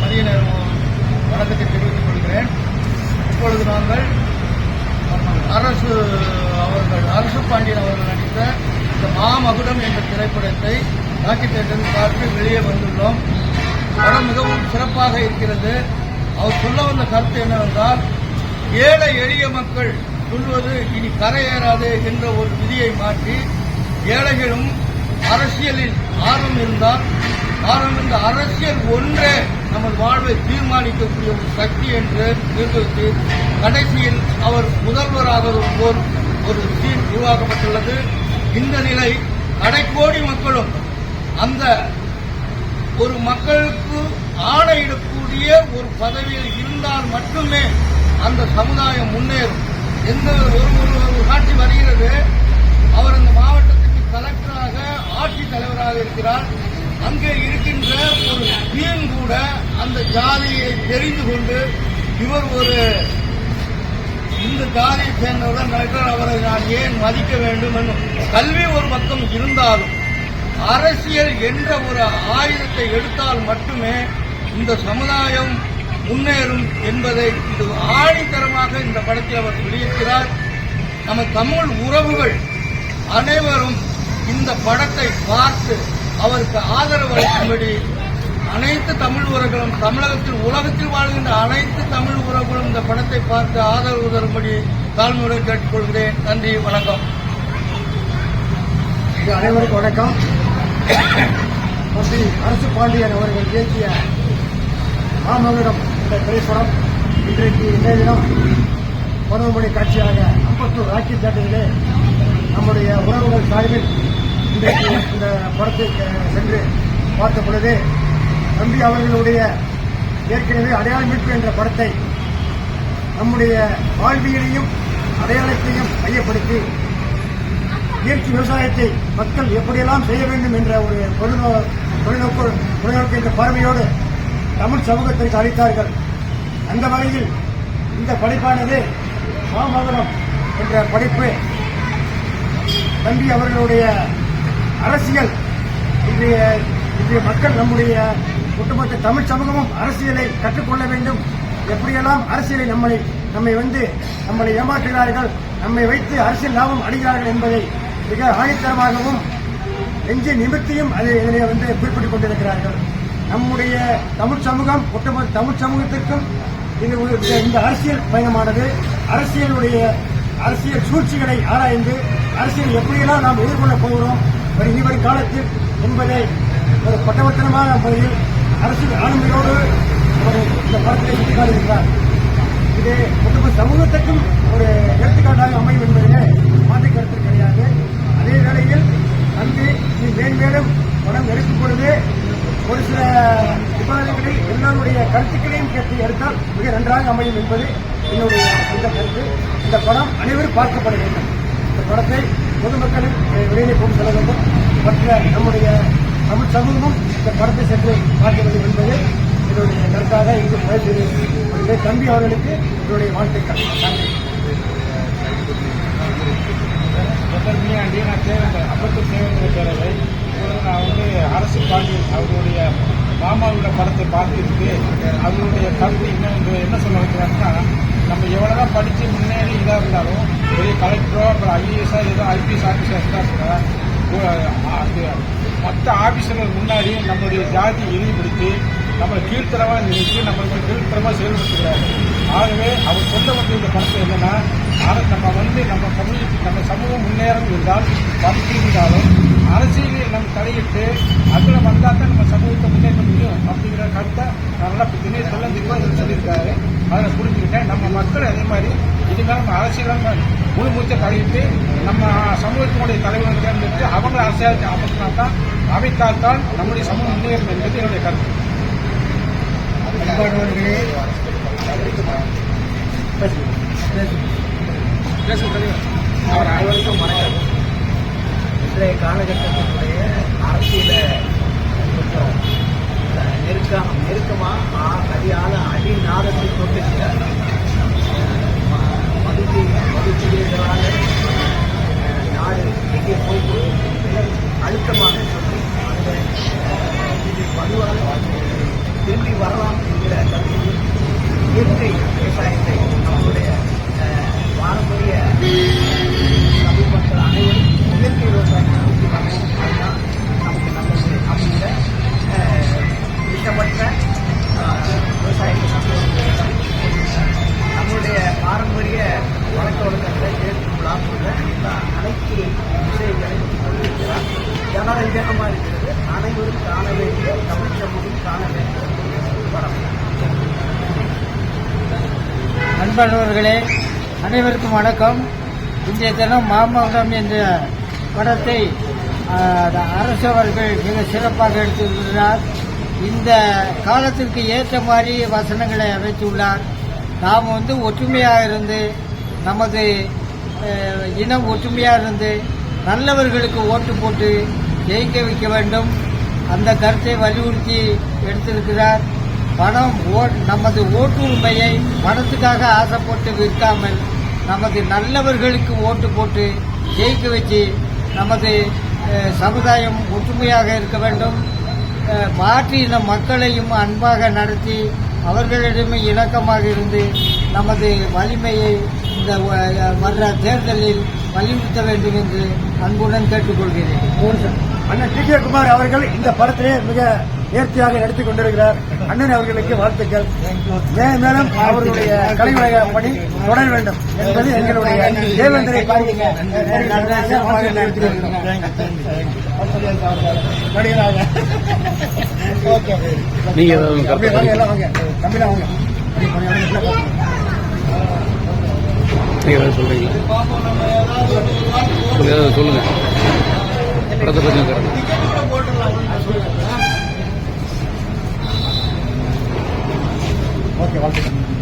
மதிய நேரம் வணக்கத்தை தெரிவித்துக் கொள்கிறேன். இப்பொழுது நாங்கள் அரசு அவர்கள் அரசு பாண்டியன் அவர்கள் நடித்த இந்த மாமகுடம் என்ற திரைப்படத்தை ராக்கி தேட்டரில் பார்த்து வெளியே வந்துள்ளோம். படம் மிகவும் சிறப்பாக இருக்கிறது. அவர் சொல்ல வந்த கருத்து என்னவென்றால் ஏழை எளிய மக்கள் சொல்வது இனி கரையேறாது என்ற ஒரு விதியை மாற்றி ஏழைகளும் அரசியலில் ஆர்வம் இருந்தால் ஆர்வம் இந்த அரசியல் ஒன்றே நமது வாழ்வை தீர்மானிக்கக்கூடிய ஒரு சக்தி என்று நிரூபித்து கடைசியில் அவர் முதல்வராக போல் ஒரு சீன் உருவாக்கப்பட்டுள்ளது. இந்த நிலை கடைக்கோடி மக்களும் அந்த ஒரு மக்களுக்கு ஆணையிடக்கூடிய ஒரு பதவியில் இருந்தால் மட்டுமே அந்த சமுதாயம் முன்னேறும். எந்த ஒரு ஒரு ஒரு காட்சி வருகிறது? அவர் அந்த மாவட்டத்துக்கு கலெக்டராக ஆட்சித் தலைவராக இருக்கிறார். அங்கே இருக்கின்ற ஒரு பீன் கூட அந்த ஜாதியை தெரிந்து கொண்டு இவர் ஒரு இந்த ஜாதியை சேர்ந்தவுடன் டாக்டர் அவரை நான் ஏன் மதிக்க வேண்டும் என்னும் கல்வி ஒரு பக்கம் இருந்தாலும் அரசியல் என்ற ஒரு ஆயுதத்தை எடுத்தால் மட்டுமே இந்த சமுதாயம் முன்னேறும் என்பதை இது ஆணித்தரமாக இந்த படத்தில் அவர் வெளியிட்டார் நம்ம தமிழ் உறவுகள் அனைவரும் இந்த படத்தை பார்த்து அவருக்கு ஆதரவு அளிக்கும்படி அனைத்து தமிழ் உறவுகளும் தமிழகத்தில் உலகத்தில் வாழ்கின்ற அனைத்து தமிழ் உறவுகளும் இந்த படத்தை பார்த்து ஆதரவு தரும்படி தாழ்மையுடன் கேட்டுக்கொள்கிறேன். நன்றி வணக்கம். இது அனைவருக்கும் வணக்கம். அரசு பாண்டியன் அவர்கள் இயக்கிய மாமகுடம் இந்த திரைப்படம் இன்றைக்கு இன்றைய தினம் பதினொரு காட்சியாக அம்பத்தூர் ராக்கி தேட்டரிலே நம்முடைய உறவுகள் சார்பில் இன்றைக்கு இந்த படத்தை சென்று பார்த்த பொழுது தம்பி அவர்களுடைய ஏற்கனவே அடையாள மீட்பு என்ற படத்தை நம்முடைய வாழ்வியலையும் அடையாளத்தையும் மையப்படுத்தி இயற்கை விவசாயத்தை மக்கள் எப்படியெல்லாம் செய்ய வேண்டும் என்ற ஒரு தொழில்நோ தொழில்நோக்கு தொழில்நோக்கு என்ற பார்வையோடு தமிழ் சமூகத்திற்கு அளித்தார்கள். அந்த வகையில் இந்த படைப்பானது மாமகரம் என்ற படைப்பு தம்பி அவர்களுடைய அரசியல். இன்றைய இன்றைய மக்கள் நம்முடைய ஒட்டுமொத்த தமிழ் சமூகமும் அரசியலை கற்றுக்கொள்ள வேண்டும். எப்படியெல்லாம் அரசியலை நம்மை நம்மை வந்து நம்மளை ஏமாற்றுகிறார்கள் நம்மை வைத்து அரசியல் லாபம் அடைகிறார்கள் என்பதை மிக ஆணித்தரமாகவும் நெஞ்சை நிமித்தியும் அதை இதனை வந்து குறிப்பிட்டுக் கொண்டிருக்கிறார்கள். நம்முடைய தமிழ் சமூகம் ஒட்டுமொத்த தமிழ் சமூகத்திற்கும் இது ஒரு- இந்த அரசியல் பயணமானது. அரசியலுடைய அரசியல் சூழ்ச்சிகளை ஆராய்ந்து அரசியல் எப்படியெல்லாம் நாம் எதிர்கொள்ளப் போகிறோம் இனிவரும் காலத்தில் என்பதை ஒரு பட்டவர்த்தனமான முறையில் அரசியல் ஆளுமையோடு ஒரு இந்த படத்தை சுட்டிக்காட்டியிருக்கிறார் இது ஒட்டுமொத்த சமூகத்துக்கும் ஒரு எடுத்துக்காட்டாக அமையும் என்பதிலே மாற்று கருத்து கிடையாது. அதே வேளையில் தம்பி இது மேன்மேலும் படம் எடுக்கும் பொழுது ஒரு சில விவாதங்களை எல்லோருடைய கருத்துக்களையும் கேட்டு எடுத்தால் மிக நன்றாக அமையும் என்பது என்னுடைய இந்த கருத்து. இந்த படம் அனைவரும் பார்க்கப்பட வேண்டும். இந்த படத்தை பொதுமக்களும் வெளியிலே கொண்டு செல்ல வேண்டும் மற்ற நம்முடைய தமிழ் சமூகமும் இந்த படத்தை சென்று பார்க்க வேண்டும் என்பது என்னுடைய கருத்தாக இங்கு பேசுகிறேன். தம்பி அவர்களுக்கு என்னுடைய வாழ்த்துக்கள். நன்றி. முதன்மையாண்டி நான் தேவேந்திர அப்பத்தூர் தேவேந்திர பேரவை இப்பொழுது நான் வந்து அரசு பாண்டியன் அவருடைய மாமாவோட படத்தை பார்த்துருக்கு. அவருடைய கருத்து என்ன என்று என்ன சொல்ல வைக்கிறாங்கன்னா நம்ம எவ்வளோதான் படித்து முன்னேறி இதாக இருந்தாலும் பெரிய கலெக்டரோ அப்புறம் ஐஏஎஸ்ஆ ஏதோ ஐபிஎஸ் ஆஃபீஸர் இருந்தால் கூட அது மற்ற ஆஃபீஸர்கள் முன்னாடி நம்மளுடைய ஜாதி இழிவுபடுத்தி நம்ம கீழ்த்தரமாக நினைத்து நம்மளுக்கு கீழ்த்தரமாக செயல்படுத்துகிறார் ஆகவே அவர் சொல்ல வந்து இந்த படத்தை என்னன்னா நம்ம வந்து நம்ம கம்யூனிட்டி நம்ம சமூகம் முன்னேறும் இருந்தால் படித்து இருந்தாலும் அரசியலில் நம்ம தலையிட்டு அதில் வந்தால் தான் நம்ம சமூகம் முன்னேற்ற முடியும் அப்படிங்கிற கருத்தை நல்லா தினேஷ் சொல்ல தெளிவாக சொல்லியிருக்காரு அதை புரிஞ்சுக்கிட்டேன் நம்ம மக்கள் அதே மாதிரி இனிமேல் நம்ம அரசியலாக முழு மூச்சை தலையிட்டு நம்ம சமூகத்தினுடைய தலைவர்கள் தேர்ந்தெடுத்து அவங்க அரசியலுக்கு அமைத்தினா தான் அமைத்தால் தான் நம்முடைய சமூகம் முன்னேறும் என்பது என்னுடைய கருத்து. பேசும் தலைவர். அவர் அனைவருக்கும் வணக்கம். இன்றைய காலகட்டத்தினுடைய அன்பானவர்களே அனைவருக்கும் வணக்கம். இன்றைய தினம் மாமகம் என்ற படத்தை அரசவர்கள் அரசு அவர்கள் மிக சிறப்பாக எடுத்துள்ளார் இந்த காலத்திற்கு ஏற்ற மாதிரி வசனங்களை அமைத்துள்ளார். நாம் வந்து ஒற்றுமையாக இருந்து நமது இனம் ஒற்றுமையாக இருந்து நல்லவர்களுக்கு ஓட்டு போட்டு ஜெயிக்க வைக்க வேண்டும். அந்த கருத்தை வலியுறுத்தி எடுத்திருக்கிறார். பணம் ஓ- நமது ஓட்டுரிமையை பணத்துக்காக ஆசைப்பட்டு விற்காமல் நமது நல்லவர்களுக்கு ஓட்டு போட்டு ஜெயிக்க வச்சு நமது சமுதாயம் ஒற்றுமையாக இருக்க வேண்டும். அஹ், மாற்று இன மக்களையும் அன்பாக நடத்தி அவர்களிடமே இணக்கமாக இருந்து நமது வலிமையை இந்த வர்ற தேர்தலில் வலியுறுத்த வேண்டும் என்று அன்புடன் கேட்டுக்கொள்கிறேன். அண்ணன் டி கே குமார் அவர்கள் இந்த படத்திலே மிக நேர்த்தியாக நடித்துக் கொண்டிருக்கிறார். அண்ணன் அவர்களுக்கு வாழ்த்துக்கள். மேலும் அவர்களுடைய கலையுலக பணி தொடர வேண்டும் என்பது எங்களுடைய தேவேந்திரை ஓகே நீங்க எல்லாம் வாங்க. வாங்க. சொல்றீங்களா? சொல்லுங்க, ஏதாவது சொல்லுங்க. படத்தை பத்தி ஓகே வாழ்த்துக்கள்.